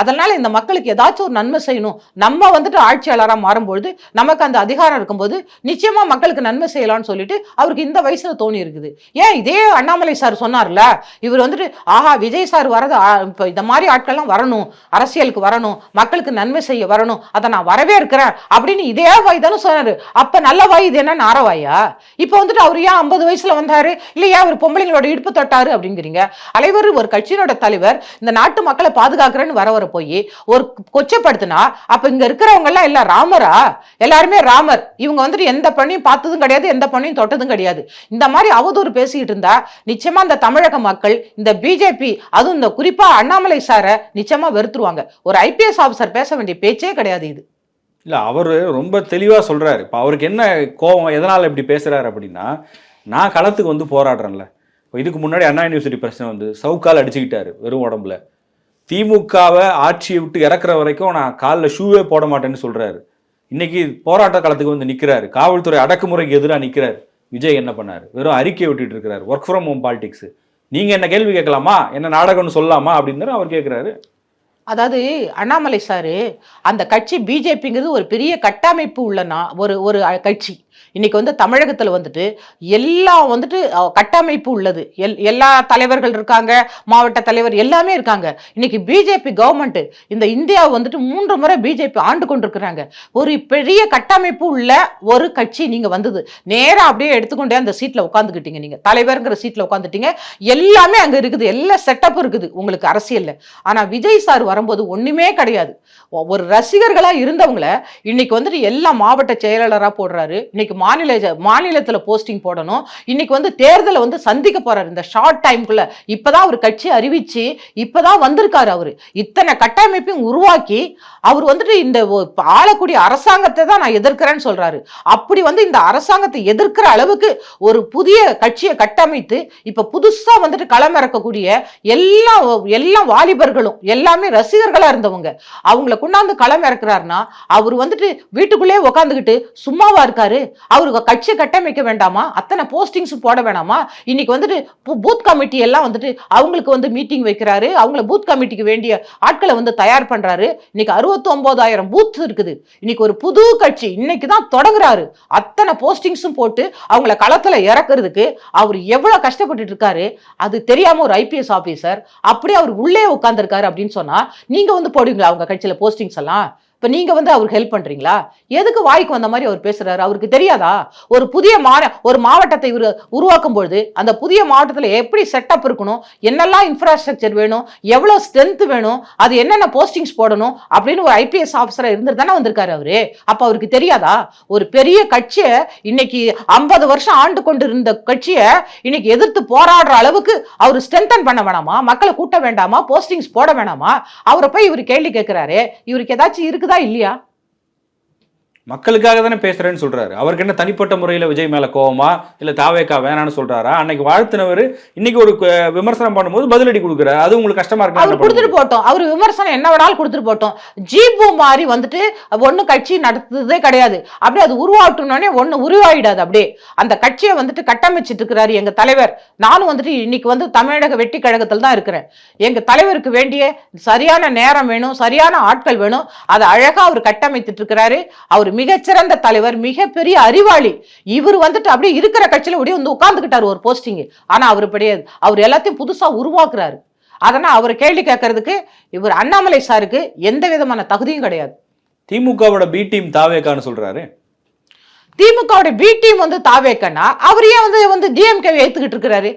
அதனால இந்த மக்களுக்கு ஏதாச்சும் ஒரு நன்மை செய்யணும். நம்ம வந்துட்டு ஆட்சியாளராக மாறும்பொழுது நமக்கு அந்த அதிகாரம் இருக்கும்போது நிச்சயமா மக்களுக்கு நன்மை செய்யலாம்னு சொல்லிட்டு அவருக்கு இந்த வயசுல தோணி இருக்குது. ஏன் இதே அண்ணாமலை சார் சொன்னார்ல இவர் வந்துட்டு ஆஹா விஜய் சார் வரது இப்போ இந்த மாதிரி ஆட்கள்லாம் வரணும். அரசியலுக்கு வரணும். மக்களுக்கு நன்மை செய்ய வரணும். அதை நான் வரவே இருக்கிறேன். அப்படின்னு இதே வாய் தானே சொன்னார். அப்ப நல்ல வாய் இது என்ன நாரவாயா இப்ப வந்துட்டு அவர் ஏன் ஐம்பது வயசுல வந்தாரு? இல்லையா ஏன் அவர் பொம்பளைங்களோட இடுப்பு தொட்டாரு அப்படிங்கிறீங்க. அலைவர் ஒரு கட்சியினோட தலைவர் இந்த நாட்டு மக்களை பாதுகாக்கிறேன்னு வர வர போய் ஒரு கொச்சப்படுத்தினா அப்ப இங்க இருக்கிறவங்க எல்லாம் எல்லாம் ராமரா? எல்லாருமே ராமர். இவங்க வந்துட்டு எந்த பண்ணியும் பார்த்ததும் கிடையாது எந்த பண்ணியும் தொட்டதும் கிடையாது. இந்த மாதிரி அவதூறு பேசிக்கிட்டு இருந்தா நிச்சயமா இந்த தமிழக மக்கள் இந்த பிஜேபி அதுவும் இந்த குறிப்பா அண்ணாமலை சாரை நிச்சயமா வெறுத்துருவாங்க. ஒரு ஐபிஎஸ் ஆஃபீஸர் பேச வேண்டிய பேச்சே கிடையாது இது. இல்லை அவர் ரொம்ப தெளிவாக சொல்கிறாரு இப்போ அவருக்கு என்ன கோபம் எதனால் இப்படி பேசுகிறாரு அப்படின்னா நான் களத்துக்கு வந்து போராடுறேன்ல. இதுக்கு முன்னாடி அண்ணா யூனிவர்சிட்டி பிரச்சனை வந்து சவுக்கால் அடிச்சுக்கிட்டாரு வெறும் உடம்புல. திமுகவை ஆட்சியை விட்டு இறக்குற வரைக்கும் நான் காலில் ஷூவே போட மாட்டேன்னு சொல்கிறாரு இன்னைக்கு போராட்ட காலத்துக்கு வந்து நிற்கிறாரு காவல்துறை அடக்குமுறைக்கு எதிராக நிற்கிறாரு விஜய் என்ன பண்ணார்? வெறும் அறிக்கை விட்டுட்டு இருக்கிறார். ஒர்க் ஃப்ரம் ஹோம் பாலிடிக்ஸ் நீங்கள் என்ன கேள்வி கேட்கலாமா? என்ன நாடகம்னு சொல்லலாமா? அப்படின்னு அவர் கேட்குறாரு. அதாவது அண்ணாமலை சாரு அந்த கட்சி பிஜேபிங்கிறது ஒரு பெரிய கட்டமைப்பு உள்ள நா- ஒரு ஒரு கட்சி. இன்னைக்கு வந்து தமிழகத்துல வந்துட்டு எல்லாம் வந்துட்டு கட்டமைப்பு உள்ளது. எல் எல்லா தலைவர்கள் இருக்காங்க மாவட்ட தலைவர் எல்லாமே இருக்காங்க. இன்னைக்கு பிஜேபி கவர்மெண்ட் இந்த இந்தியாவை வந்துட்டு மூன்று முறை பிஜேபி ஆண்டு கொண்டிருக்கிறாங்க. ஒரு பெரிய கட்டமைப்பு உள்ள ஒரு கட்சி நீங்க வந்தது. நேராக அப்படியே எடுத்துக்கொண்டே அந்த சீட்ல உட்காந்துக்கிட்டீங்க நீங்க. தலைவர்ங்கிற சீட்ல உட்காந்துட்டீங்க எல்லாமே அங்க இருக்குது. எல்லா செட்டப்பும் இருக்குது உங்களுக்கு அரசியல்ல. ஆனா விஜய் சார் வரும்போது ஒண்ணுமே கிடையாது. ஒரு ரசிகர்களா இருந்தவங்கள இன்னைக்கு வந்துட்டு எல்லா மாவட்ட செயலாளராக போடுறாரு. இன்னைக்கு மாநில மாநிலத்தில் போஸ்டிங் போடணும். இன்னைக்கு வந்து தேர்தலை வந்து சந்திக்க போறாரு. இந்த ஷார்ட் டைம்குள்ள இப்பதான் அவர் கட்சி அறிவிச்சு இப்பதான் வந்திருக்காரு அவரு. இத்தனை கட்டமைப்பையும் உருவாக்கி அவர் வந்துட்டு இந்த ஆளக்கூடிய அரசாங்கத்தை தான் நான் எதிர்க்கிறேன்னு சொல்றாரு. அப்படி வந்து இந்த அரசாங்கத்தை எதிர்க்கிற அளவுக்கு ஒரு புதிய கட்சியை கட்டமைத்து இப்ப புதுசா வந்துட்டு களமிறக்கக்கூடிய எல்லா எல்லா வாலிபர்களும் எல்லாமே ரசிகர்களா இருந்தவங்க அவங்கள கொண்டாந்து களம் இறக்குறாருன்னா அவர் வந்துட்டு வீட்டுக்குள்ளே உட்காந்துக்கிட்டு சும்மாவா இருக்காரு. அவருக்கு கட்சியை கட்டமைக்க வேண்டாமா? அத்தனை போஸ்டிங்ஸ் போட வேணாமா? இன்னைக்கு வந்துட்டு பூத் கமிட்டி எல்லாம் வந்துட்டு அவங்களுக்கு வந்து மீட்டிங் வைக்கிறாரு. அவங்கள பூத் கமிட்டிக்கு வேண்டிய ஆட்களை வந்து தயார் பண்றாரு. இன்னைக்கு அறுபத்தி ஒன்பதாயிரம் பூத் இருக்குது. இன்னைக்கு ஒரு புது கட்சி இன்னைக்கு தான் தொடங்குறாரு. அத்தனை போஸ்டிங்ஸும் போட்டு அவங்கள களத்துல இறக்குறதுக்கு அவர் எவ்வளவு கஷ்டப்பட்டுட்டு இருக்காரு? அது தெரியாம ஒரு ஐபிஎஸ் ஆபீசர் அப்படியே அவர் உள்ளே உட்காந்துருக்காரு அப்படின்னு சொன்னா நீங்க வந்து போடுவீங்களா அவங்க கட்சியில போஸ்டிங்ஸ் எல்லாம்? இப்போ நீங்க வந்து அவருக்கு ஹெல்ப் பண்றீங்களா? எதுக்கு வாய்க்கு வந்த மாதிரி அவர் பேசுறாரு? அவருக்கு தெரியாதா? ஒரு புதிய மா ஒரு மாவட்டத்தை இவர் உருவாக்கும் பொழுது அந்த புதிய மாவட்டத்தில் எப்படி செட்டப் இருக்கணும்? என்னெல்லாம் இன்ஃப்ராஸ்ட்ரக்சர் வேணும்? எவ்வளவு ஸ்ட்ரென்த் வேணும்? அது என்னென்ன போஸ்டிங்ஸ் போடணும்? அப்படின்னு ஒரு ஐபிஎஸ் ஆஃபீஸராக இருந்துட்டு தானே வந்திருக்காரு அவரு. அப்ப அவருக்கு தெரியாதா? ஒரு பெரிய கட்சியை இன்னைக்கு ஐம்பது வருஷம் ஆண்டு கொண்டு இருந்த கட்சியை இன்னைக்கு எதிர்த்து போராடுற அளவுக்கு அவர் ஸ்ட்ரென்தன் பண்ண வேணாமா? மக்களை கூட்ட வேண்டாமா? போஸ்டிங்ஸ் போட வேணாமா? அவரை போய் இவர் கேள்வி கேட்கிறாரு. இவருக்கு ஏதாச்சும் இருக்குதா இல்லையா மக்களுக்காக தானே பேசுறேன்னு சொல்றாரு. அவருக்கு என்ன தனிப்பட்ட முறையில் விஜய் மேல கோவமா இல்ல தாவேக்கா வேணான்னு சொல்றாரா? அன்னைக்கு வாழ்த்தினவர் இன்னைக்கு ஒரு விமர்சனம் பண்ணும்போது பதிலடி கொடுக்குறாரு. அது உங்களுக்கு கஷ்டமா அவர் இருக்கு கொடுத்துட்டு போட்டோம். அவர் விமர்சனம் என்ன வேணாலும் கொடுத்துட்டு போட்டோம். ஜீபு மாதிரி வந்துட்டு ஒண்ணு கட்சி நடத்துறதே கிடையாது. அப்படியே அது உருவாகட்டும்னே ஒண்ணு உருவாயிடாது அப்படியே. அந்த கட்சியை வந்துட்டு கட்டமைச்சிட்டு இருக்கிறாரு எங்க தலைவர். நானும் வந்துட்டு இன்னைக்கு வந்து தமிழக வெட்டி கழகத்தில் தான் இருக்கிறேன். எங்க தலைவருக்கு வேண்டிய சரியான நேரம் வேணும் சரியான ஆட்கள் வேணும். அதை அழகா அவர் கட்டமைத்துட்டு இருக்கிறாரு. அவர் மிகச்சிறந்த தலைவர் மிகப்பெரிய அறிவாளி. இவர் வந்துட்டு அப்படியே இருக்கிற கட்சியில அப்படியே வந்து உட்கார்ந்துக்கிட்டாரு ஒரு போஸ்டிங் ஆனா அவர் கிடையாது அவர் எல்லாத்தையும் புதுசா உருவாக்குறாரு. அதனால் அவரை கேள்வி கேட்கறதுக்கு இவர் அண்ணாமலை சாருக்கு எந்த விதமான தகுதியும் கிடையாது. திமுகவோட பி டீம் தாவேக்கான்னு சொல்றாரு. திமுகவோட பி டீம் வந்து தாவேக்கன்னா அவர் ஏன் வந்து வந்து டிஎம்கே ஏத்துக்கிட்டு இருக்கிறாரு?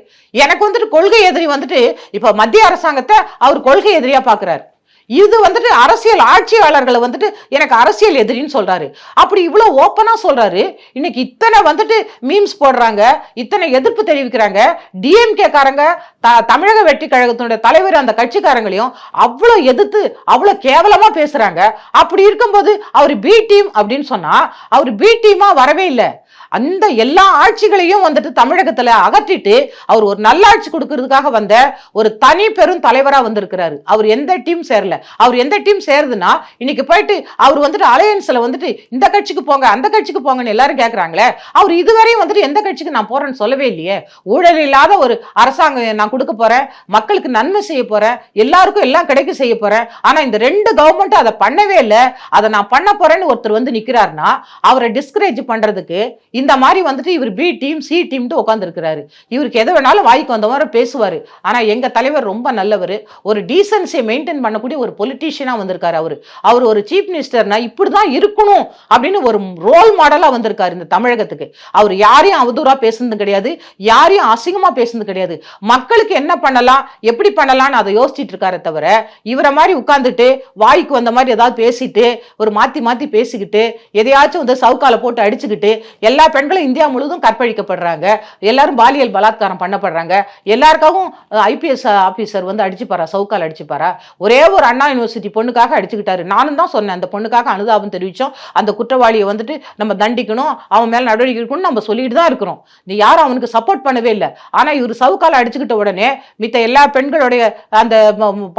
எனக்கு வந்துட்டு கொள்கை எதிரி வந்துட்டு இப்ப மத்திய அரசாங்கத்தை அவர் கொள்கை எதிரியா பாக்குறாரு. இது வந்துட்டு அரசியல் ஆட்சியாளர்களை வந்துட்டு எனக்கு அரசியல் எதிரின்னு சொல்றாரு. அப்படி இவ்வளோ ஓப்பனாக சொல்றாரு. இன்னைக்கு இத்தனை வந்துட்டு மீம்ஸ் போடுறாங்க. இத்தனை எதிர்ப்பு தெரிவிக்கிறாங்க. டிஎம்கே காரங்க த- தமிழக வெற்றி கழகத்தினுடைய தலைவர் அந்த கட்சிக்காரங்களையும் அவ்வளோ எதிர்த்து அவ்வளோ கேவலமாக பேசுறாங்க. அப்படி இருக்கும்போது அவர் பி டீம் அப்படின்னு சொன்னா அவர் பி டீமா வரவே இல்லை. அந்த எல்லா ஆட்சிகளையும் வந்துட்டு தமிழகத்துல அகற்றிட்டு அவர் ஒரு நல்லாட்சி கொடுக்கறதுக்காக வந்த ஒரு தனி பெரும் தலைவரா வந்திருக்கிறாரு. அவர் எந்த டீம் சேரல. அவர் எந்த டீம் சேருதுன்னா இன்னைக்கு போயிட்டு அவர் வந்துட்டு அலையன்ஸ்ல வந்துட்டு இந்த கட்சிக்கு போங்க அந்த கட்சிக்கு போங்கன்னு எல்லாரும் கேக்குறாங்களே அவர் இதுவரையும் வந்துட்டு எந்த கட்சிக்கு நான் போறேன்னு சொல்லவே இல்லையே. ஊழல் இல்லாத ஒரு அரசாங்கம் நான் கொடுக்க போறேன் மக்களுக்கு நன்மை செய்ய போறேன் எல்லாருக்கும் எல்லாம் கிடைக்க செய்ய போறேன் ஆனா இந்த ரெண்டு கவர்மெண்ட் அதை பண்ணவே இல்லை. அதை நான் பண்ண போறேன்னு ஒருத்தர் வந்து நிக்கிறாருன்னா அவரை டிஸ்கரேஜ் பண்றதுக்கு இந்த மாதிரி வந்துட்டு இவர் பி டீம் சி டீம்ட்டு உட்காந்துருக்கிறாரு இவருக்கு எதை வேணாலும் வாய்க்கு வந்த மாதிரி பேசுவாரு. ஆனா எங்க தலைவர் ரொம்ப நல்லவர். ஒரு டீசன்சியை மெயின்டைன் பண்ணக்கூடிய ஒரு பொலிட்டீஷியனா வந்திருக்காரு அவர். அவர் ஒரு சீஃப் மினிஸ்டர்னா இப்படிதான் இருக்கணும் அப்படின்னு ஒரு ரோல் மாடலாக வந்திருக்காரு இந்த தமிழகத்துக்கு. அவர் யாரையும் அவதூறா பேசுனது கிடையாது யாரையும் அசிங்கமா பேசுனது கிடையாது. மக்களுக்கு என்ன பண்ணலாம் எப்படி பண்ணலாம்னு அதை யோசிச்சுட்டு இருக்காரு தவிர இவரை மாதிரி உட்காந்துட்டு வாய்க்கு வந்த மாதிரி ஏதாவது பேசிட்டு ஒரு மாத்தி மாத்தி பேசிக்கிட்டு எதையாச்சும் வந்து சவுக்கால போட்டு அடிச்சுக்கிட்டு எல்லா பெண்களும் இந்தியா முழுவதும் கற்பழிக்கப்படுறாங்க. எல்லாரும் பாலியல் பலாத்காரம் பண்ணப்படுறாங்க. எல்லாருக்காகவும் ஐபிஎஸ் ஆஃபீஸர் வந்து அடிச்சுப்பாரா சவுக்கால் அடிச்சுப்பாரா? ஒரே ஒரு அண்ணா யூனிவர்சிட்டி பொண்ணுக்காக அடிச்சுக்கிட்டாரு. நானும் தான் சொன்னேன் அந்த பொண்ணுக்காக அனுதாபம் தெரிவிச்சோம். அந்த குற்றவாளியை வந்துட்டு நம்ம தண்டிக்கணும் அவன் மேலே நடவடிக்கை எடுக்கணும் நம்ம சொல்லிட்டு தான் இருக்கிறோம். நீ யாரும் அவனுக்கு சப்போர்ட் பண்ணவே இல்லை. ஆனால் இவர் சவுக்கால் அடிச்சுக்கிட்ட உடனே மித்த எல்லா பெண்களுடைய அந்த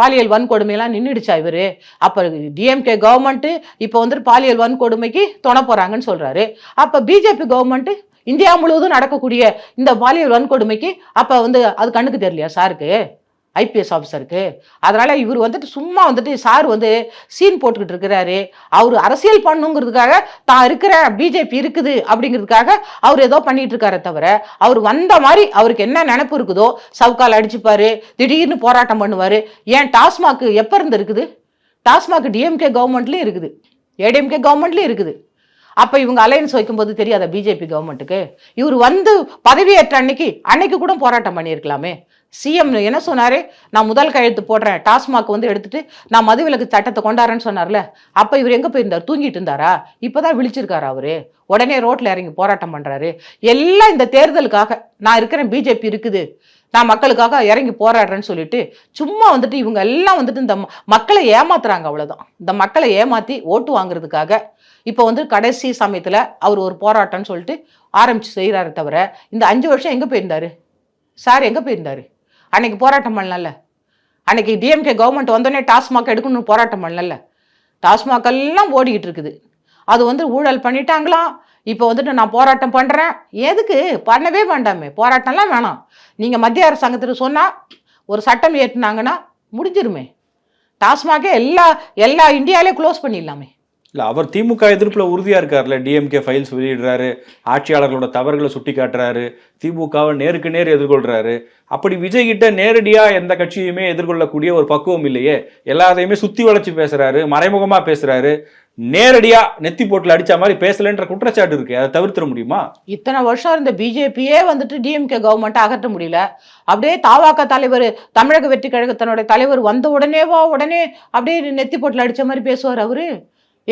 பாலியல் வன்கொடுமையெல்லாம் நின்றுடுச்சா இவரு? அப்போ டிஎம்கே கவர்மெண்ட்டு இப்போ வந்துட்டு பாலியல் வன்கொடுமைக்கு துணை போகிறாங்கன்னு சொல்கிறாரு அப்போ பிஜேபி கவர்மெண்ட்டு இந்தியா முழுவதும் நடக்கக்கூடிய இந்த பாலியல் வன்கொடுமைக்கு அப்போ வந்து அது கண்ணுக்கு தெரியலையா சாருக்கு? ஐபிஎஸ் ஆஃபீஸருக்கு அதனால் இவர் வந்துட்டு சும்மா வந்துட்டு சார் வந்து சீன் போட்டுக்கிட்டு இருக்கிறாரு. அவர் அரசியல் பண்ணுங்கிறதுக்காக தான் இருக்கிற பிஜேபி இருக்குது அப்படிங்கிறதுக்காக அவர் ஏதோ பண்ணிட்டு இருக்காரே தவிர அவர் வந்த மாதிரி அவருக்கு என்ன நினப்பு இருக்குதோ சவுக்கால் அடிச்சுப்பார் திடீர்னு போராட்டம் பண்ணுவார். ஏன் டாஸ்மாக் எப்போ இருந்து இருக்குது? டாஸ்மாக் டிஎம்கே கவர்மெண்ட்லேயும் இருக்குது. ஏடிஎம்கே கவர்மெண்ட்லேயும் இருக்குது. அப்போ இவங்க அலையன்ஸ் வைக்கும்போது தெரியாத பிஜேபி கவர்மெண்ட்டுக்கு இவர் வந்து பதவியேற்ற அன்னைக்கு அன்னைக்கு கூட போராட்டம் பண்ணியிருக்கலாமே. சிஎம் என்ன சொன்னாரு? நான் முதல் கையெழுத்து போடுறேன். டாஸ்மாக் வந்து எடுத்துட்டு நான் மதுவிலக்கு சட்டத்தை கொண்டாடுறேன்னு சொன்னார்ல. அப்ப இவர் எங்க போயிருந்தார்? தூங்கிட்டு இருந்தாரா? இப்பதான் விழிச்சிருக்காரு அவரு? உடனே ரோட்ல இறங்கி போராட்டம் பண்றாரு. எல்லாம் இந்த தேர்தலுக்காக நான் இருக்கிறேன். பிஜேபி இருக்குது. நான் மக்களுக்காக இறங்கி போராடுறேன்னு சொல்லிட்டு சும்மா வந்துட்டு இவங்க எல்லாம் வந்துட்டு இந்த மக்களை ஏமாத்துறாங்க அவ்வளவுதான். இந்த மக்களை ஏமாத்தி ஓட்டு வாங்குறதுக்காக இப்போ வந்து கடைசி சமயத்துல அவர் ஒரு போராட்டம்னு சொல்லிட்டு ஆரம்பிச்சு செய்கிறாரு தவிர இந்த அஞ்சு வருஷம் எங்க போயிருந்தாரு? சார் எங்க போயிருந்தாரு? அன்னைக்கு போராட்டம் பண்ணல அன்னைக்கு டிஎம்கே கவர்மெண்ட் வந்தோடனே டாஸ்மாக் எடுக்கணும்னு போராட்டம் பண்ணல டாஸ்மாக் எல்லாம் ஓடிக்கிட்டு இருக்குது. அது வந்து ஊழல் பண்ணிட்டாங்களாம் இப்போ வந்துட்டு நான் போராட்டம் பண்ணுறேன் எதுக்கு? பண்ணவே வேண்டாமே. போராட்டம்லாம் வேணாம். நீங்கள் மத்திய அரசாங்கத்துக்கு சொன்னால் ஒரு சட்டம் ஏற்றினாங்கன்னா முடிஞ்சிருமே. டாஸ்மாகே எல்லா எல்லா இந்தியாவிலே க்ளோஸ் பண்ணிடலாமே. இல்லை அவர் திமுக எதிர்ப்பில் உறுதியாக இருக்கார்ல. DMK files வெளியிடுறாரு. ஆட்சியாளர்களோட தவறுகளை சுட்டி காட்டுறாரு திமுகவை நேருக்கு நேர் எதிர்கொள்கிறாரு அப்படி விஜய் கிட்ட நேரடியாக எந்த கட்சியுமே எதிர்கொள்ளக்கூடிய ஒரு பக்குவம் இல்லையே. எல்லாத்தையுமே சுற்றி வளைச்சு பேசுகிறாரு மறைமுகமாக பேசுகிறாரு நேரடியாக நெத்தி போட்டில் அடித்த மாதிரி பேசலன்ற குற்றச்சாட்டு இருக்கு. அதை தவிர்த்திட முடியுமா? இத்தனை வருஷம் இருந்த பிஜேபியே வந்துட்டு டிஎம்கே கவர்மெண்ட்டை அகற்ற முடியல. அப்படியே தாவாக்க தலைவர் தமிழக வெற்றி கழகத்தினுடைய தலைவர் வந்த உடனேவா உடனே அப்படியே நெத்தி போட்டில் அடித்த மாதிரி பேசுவார் அவரு.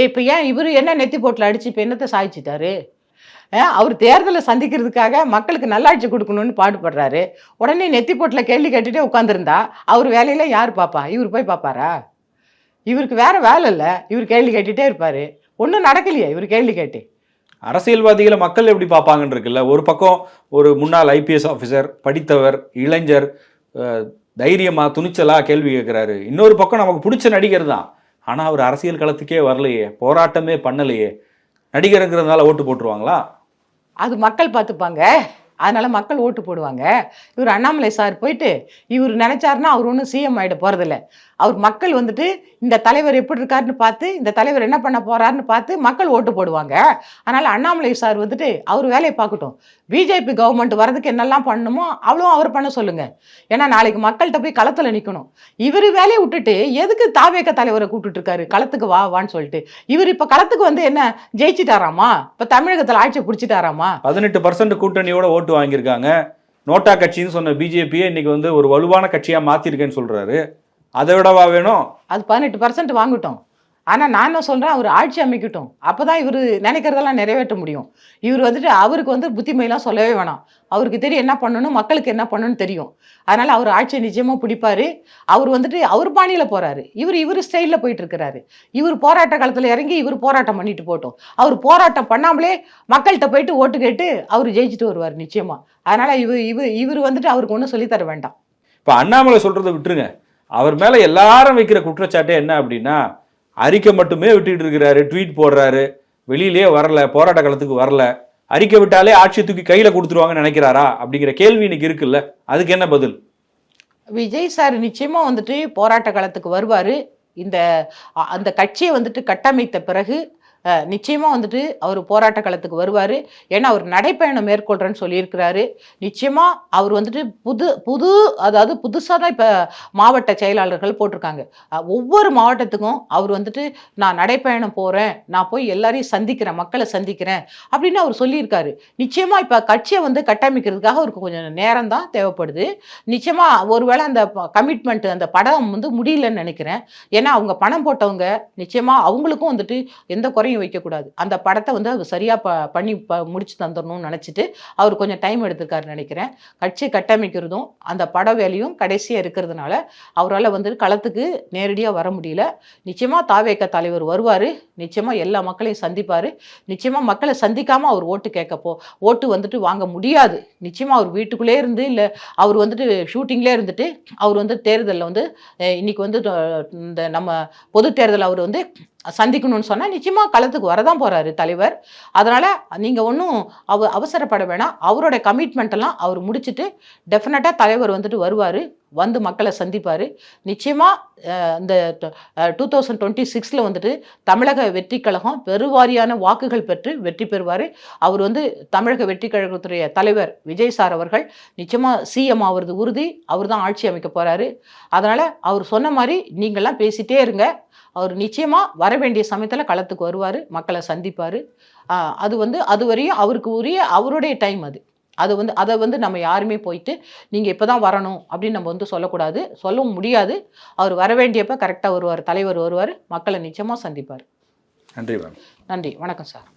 இப்போ ஏன் இவர் என்ன நெத்தி போட்டில் அடித்து இப்போ என்னத்தை சாய்ச்சிட்டாரு? ஏன் அவர் தேர்தலை சந்திக்கிறதுக்காக மக்களுக்கு நல்லாட்சி கொடுக்கணும்னு பாடுபடுறாரு. உடனே நெத்தி போட்டில் கேள்வி கேட்டுட்டே உட்காந்துருந்தா அவர் வேலையில் யார் பாப்பா? இவர் போய் பார்ப்பாரா இவருக்கு வேற வேலை இல்லை. இவர் கேள்வி கேட்டுட்டே இருப்பார். ஒன்றும் நடக்கலையே இவர் கேள்வி கேட்டு. அரசியல்வாதிகளை மக்கள் எப்படி பார்ப்பாங்கன்னு இருக்குல்ல? ஒரு பக்கம் ஒரு முன்னாள் ஐபிஎஸ் ஆஃபீஸர் படித்தவர் இளைஞர் தைரியமாக துணிச்சலாக கேள்வி கேட்குறாரு இன்னொரு பக்கம் நமக்கு பிடிச்ச நடிகர் தான். ஆனால் அவர் அரசியல் களத்துக்கே வரலையே போராட்டமே பண்ணலையே. நடிகருங்கிறதுனால ஓட்டு போட்டுருவாங்களா? அது மக்கள் பார்த்துப்பாங்க. அதனால மக்கள் ஓட்டு போடுவாங்க. இவர் அண்ணாமலை சார் போயிட்டு இவர் நினைச்சாருன்னா அவர் ஒன்றும் சிஎம் ஆகிட போகிறதில்ல அவர் மக்கள் வந்துட்டு இந்த தலைவர் எப்படி இருக்காருன்னு பார்த்து இந்த தலைவர் என்ன பண்ண போறாருன்னு பார்த்து மக்கள் ஓட்டு போடுவாங்க. அதனால அண்ணாமலை சார் வந்துட்டு அவர் வேலையை பார்க்கட்டும். பிஜேபி கவர்மெண்ட் வரதுக்கு என்னெல்லாம் பண்ணணுமோ அவ்வளோ அவர் பண்ண சொல்லுங்க. ஏன்னா நாளைக்கு மக்கள்கிட்ட போய் களத்தில் நிற்கணும் இவர் வேலையை விட்டுட்டு எதுக்கு தாவேக்க தலைவரை கூப்பிட்டு இருக்காரு? களத்துக்கு வா வான்னு சொல்லிட்டு. இவர் இப்போ களத்துக்கு வந்து என்ன ஜெயிச்சிட்டாராமா? இப்போ தமிழகத்தில் ஆட்சியை பிடிச்சிட்டாராமா? பதினெட்டு பர்சன்ட் கூட்டணியோட ஓட்டு வாங்கியிருக்காங்க. நோட்டா கட்சின்னு சொன்ன பிஜேபியை இன்னைக்கு வந்து ஒரு வலுவான கட்சியாக மாத்திருக்கேன்னு சொல்றாரு. அதை விடவா வேணும்? அது பதினெட்டு பர்சன்ட் வாங்கட்டும். ஆனால் நான் என்ன சொல்கிறேன் அவர் ஆட்சி அமைக்கட்டும். அப்போ தான் இவர் நினைக்கிறதெல்லாம் நிறைவேற்ற முடியும். இவர் வந்துட்டு அவருக்கு வந்து புத்திமையெல்லாம் சொல்லவே வேணாம். அவருக்கு தெரியும் என்ன பண்ணணும் மக்களுக்கு என்ன பண்ணணும்னு தெரியும். அதனால் அவர் ஆட்சியை நிச்சயமாக பிடிப்பார். அவர் வந்துட்டு அவர் பாணியில் போகிறாரு இவர் இவர் ஸ்டைலில் போயிட்டு இருக்கிறாரு. இவர் போராட்ட காலத்தில் இறங்கி இவர் போராட்டம் பண்ணிட்டு போட்டோம் அவர் போராட்டம் பண்ணாமலே மக்கள்கிட்ட போயிட்டு ஓட்டு கேட்டு அவர் ஜெயிச்சுட்டு வருவார் நிச்சயமாக அதனால் இவர் இவர் இவர் வந்துட்டு அவருக்கு ஒன்றும் சொல்லித்தர வேண்டாம். இப்போ அண்ணாமலை சொல்றதை விட்டுருங்க. அவர் மேலே எல்லாரும் வைக்கிற குற்றச்சாட்டே என்ன அப்படின்னா அறிக்கை மட்டுமே விட்டுட்டு இருக்கிறாரு ட்வீட் போடுறாரு வெளியிலேயே வரல போராட்ட காலத்துக்கு வரல அறிக்கை விட்டாலே ஆட்சி தூக்கி கையில் கொடுத்துருவாங்கன்னு நினைக்கிறாரா அப்படிங்கிற கேள்வி இன்னைக்கு இருக்குல்ல? அதுக்கு என்ன பதில்? விஜய் சார் நிச்சயமா வந்துட்டு போராட்ட காலத்துக்கு வருவார். இந்த அந்த கட்சியை வந்துட்டு கட்டமைத்த பிறகு நிச்சயமாக வந்துட்டு அவர் போராட்ட காலத்துக்கு வருவார். ஏன்னா அவர் நடைப்பயணம் மேற்கொள்கிறேன்னு சொல்லியிருக்கிறாரு. நிச்சயமாக அவர் வந்துட்டு புது புது அதாவது புதுசாக தான் இப்போ மாவட்ட செயலாளர்கள் போட்டிருக்காங்க. ஒவ்வொரு மாவட்டத்துக்கும் அவர் வந்துட்டு நான் நடைப்பயணம் போகிறேன் நான் போய் எல்லாரையும் சந்திக்கிறேன். மக்களை சந்திக்கிறேன். அப்படின்னு அவர் சொல்லியிருக்காரு. நிச்சயமாக இப்போ கட்சியை வந்து கட்டமைக்கிறதுக்காக அவருக்கு கொஞ்சம் நேரம் தான் தேவைப்படுது. நிச்சயமாக ஒருவேளை அந்த கமிட்மெண்ட் அந்த படம் வந்து முடியலன்னு நினைக்கிறேன். ஏன்னா அவங்க பணம் போட்டவங்க நிச்சயமாக அவங்களுக்கும் வந்துட்டு எந்த குறையும் வைக்கக்கூடாது. அந்த படத்தை வந்து அவர் சரியாக ப பண்ணி ப முடிச்சு தந்துடணும்னு நினச்சிட்டு அவர் கொஞ்சம் டைம் எடுத்திருக்காருன்னு நினைக்கிறேன். கட்சி கட்டமைக்கிறதும் அந்த பட வேலையும் கடைசியாக இருக்கிறதுனால அவரால் வந்து களத்துக்கு நேரடியாக வர முடியல. நிச்சயமாக தாவேக்க தலைவர் வருவார். நிச்சயமாக எல்லா மக்களையும் சந்திப்பார். நிச்சயமாக மக்களை சந்திக்காமல் அவர் ஓட்டு கேட்கப்போ ஓட்டு வந்துட்டு வாங்க முடியாது. நிச்சயமாக அவர் வீட்டுக்குள்ளே இருந்து இல்லை அவர் வந்துட்டு ஷூட்டிங்லேயே இருந்துட்டு அவர் வந்து தேர்தலில் வந்து இன்றைக்கி வந்து இந்த நம்ம பொது தேர்தல் அவர் வந்து சந்திக்கணும்னு சொன்னால் நிச்சயமாக களத்துக்கு வரதான் போகிறாரு தலைவர். அதனால் நீங்கள் ஒன்றும் அவ அவசரப்பட வேணாம். அவரோட கமிட்மெண்ட்டெல்லாம் அவர் முடிச்சுட்டு டெஃபினட்டாக தலைவர் வந்துட்டு வருவார். வந்து மக்களை சந்திப்பார். நிச்சயமாக இந்த டூ தௌசண்ட் டுவெண்ட்டி சிக்ஸில் வந்துட்டு தமிழக வெற்றி கழகம் பெருவாரியான வாக்குகள் பெற்று வெற்றி பெறுவார். அவர் வந்து தமிழக வெற்றி கழகத்துடைய தலைவர் விஜய் சார் அவர்கள். நிச்சயமாக சிஎம் ஆகிறது உறுதி. அவர் தான் ஆட்சி அமைக்க போகிறாரு அதனால் அவர் சொன்ன மாதிரி நீங்கள்லாம் பேசிட்டே இருங்க. அவர் நிச்சயமாக வர வேண்டிய சமயத்தில் களத்துக்கு வருவார் மக்களை சந்திப்பார். அது வந்து அது வரையும் அவருக்கு உரிய அவருடைய டைம் அது. அது வந்து அதை வந்து நம்ம யாருமே போயிட்டு நீங்கள் இப்போ தான் வரணும் அப்படின்னு நம்ம வந்து சொல்லக்கூடாது. சொல்லவும் முடியாது. அவர் வர வேண்டியப்ப கரெக்டாக வருவார் தலைவர் வருவார் மக்களை நிச்சயமாக சந்திப்பார். நன்றி மேம். நன்றி. வணக்கம் சார்.